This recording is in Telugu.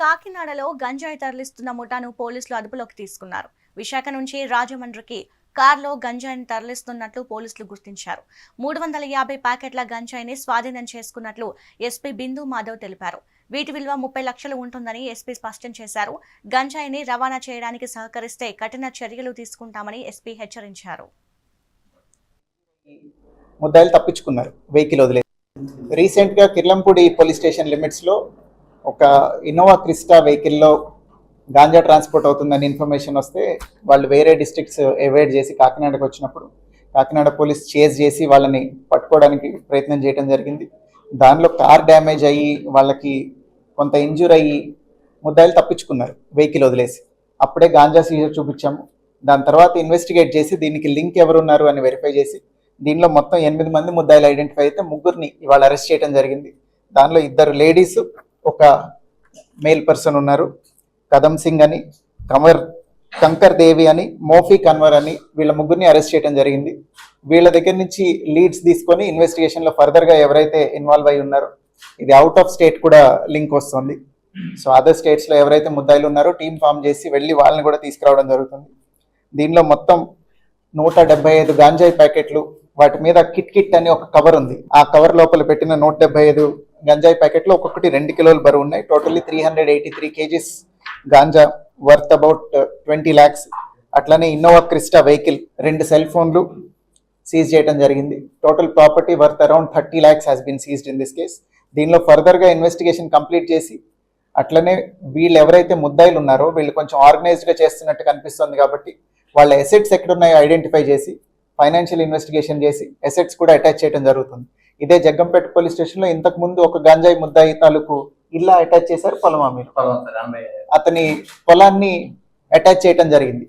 కాకినాడలో గంజాయి తరలిస్తున్న ముఠాను పోలీసులు అదుపులోకి తీసుకున్నారు. విశాఖ నుంచి రాజమండ్రికి కారులో గంజాయిని తరలిస్తున్నట్లు పోలీసులు గుర్తించారు. మూడు వందల యాభై ప్యాకెట్ల గంజాయిని స్వాధీనం చేసుకున్నట్లు ఎస్పీ బిందు మాధవ్ తెలిపారు. వీటి విలువ ముప్పై లక్షలు ఉంటుందని ఎస్పీ స్పష్టం చేశారు. గంజాయిని రవాణా చేయడానికి సహకరిస్తే కఠిన చర్యలు తీసుకుంటామని ఎస్పీ హెచ్చరించారు. ముద్దాయిలు తప్పించుకున్నారు. వెహికల్ వదిలేసి. రీసెంట్గా కిర్లంపూడి పోలీస్ స్టేషన్ లిమిట్స్లో ఒక ఇన్నోవా క్రిస్టా వెహికల్లో గాంజా ట్రాన్స్పోర్ట్ అవుతుందని ఇన్ఫర్మేషన్ వస్తే వాళ్ళు వేరే డిస్ట్రిక్ట్స్ అవాయిడ్ చేసి కాకినాడకు వచ్చినప్పుడు కాకినాడ పోలీస్ చేజ్ చేసి వాళ్ళని పట్టుకోవడానికి ప్రయత్నం చేయడం జరిగింది. దానిలో కార్ డ్యామేజ్ అయ్యి వాళ్ళకి కొంత ఇంజూర్ అయ్యి ముద్దాయిలు తప్పించుకున్నారు వెహికల్ వదిలేసి. అప్పుడే గాంజా సీజర్ చూపించాము. దాని తర్వాత ఇన్వెస్టిగేట్ చేసి దీనికి లింక్ ఎవరున్నారు అని వెరిఫై చేసి దీనిలో మొత్తం ఎనిమిది మంది ముద్దాయిలు ఐడెంటిఫై అయితే ముగ్గురిని ఇవాళ అరెస్ట్ చేయడం జరిగింది. దానిలో ఇద్దరు లేడీస్ ఒక మేల్ పర్సన్ ఉన్నారు. కదమ్ సింగ్ అని కంవర్ కంకర్ దేవి అని మోఫీ కన్వర్ అని వీళ్ళ ముగ్గురిని అరెస్ట్ చేయడం జరిగింది. వీళ్ళ దగ్గర నుంచి లీడ్స్ తీసుకొని ఇన్వెస్టిగేషన్లో ఫర్దర్గా ఎవరైతే ఇన్వాల్వ్ అయి ఉన్నారో ఇది అవుట్ ఆఫ్ స్టేట్ కూడా లింక్ వస్తుంది. సో అదర్ స్టేట్స్లో ఎవరైతే ముద్దాయిలు ఉన్నారో టీం ఫామ్ చేసి వెళ్ళి వాళ్ళని కూడా తీసుకురావడం జరుగుతుంది. దీనిలో మొత్తం నూట డెబ్బై ఐదు గాంజాయి ప్యాకెట్లు వాటి మీద కిట్ కిట్ అని ఒక కవర్ ఉంది. ఆ కవర్ లోపల పెట్టిన నూట డెబ్బై ఐదు గంజాయి ప్యాకెట్లో ఒక్కొక్కటి రెండు కిలోలు బరువు ఉన్నాయి. Totally three hundred eighty three kgs ganja worth about twenty lakhs అట్లనే ఇన్నోవా క్రిస్టా వెహికల్ రెండు సెల్ ఫోన్లు సీజ్ చేయడం జరిగింది. Total property worth around thirty lakhs has been seized in this case దీనిలో ఫర్దర్గా ఇన్వెస్టిగేషన్ కంప్లీట్ చేసి అట్లనే వీళ్ళు ఎవరైతే ముద్దాయిలు ఉన్నారో వీళ్ళు కొంచెం ఆర్గనైజ్డ్గా చేస్తున్నట్టు కనిపిస్తుంది కాబట్టి వాళ్ళ ఎసెట్స్ ఎక్కడున్నాయో ఐడెంటిఫై చేసి ఫైనాన్షియల్ ఇన్వెస్టిగేషన్ చేసి ఎసెట్స్ కూడా అటాచ్ చేయడం జరుగుతుంది. ఇదే జగ్గంపేట పోలీస్ స్టేషన్లో ఇంతకు ముందు ఒక గంజాయి ముద్దాయి తాలూకు ఇల్లా అటాచ్ చేశారు పొలమా మీరు పొలం సార్ అమ్మాయి అతని పొలాన్ని అటాచ్ చేయడం జరిగింది.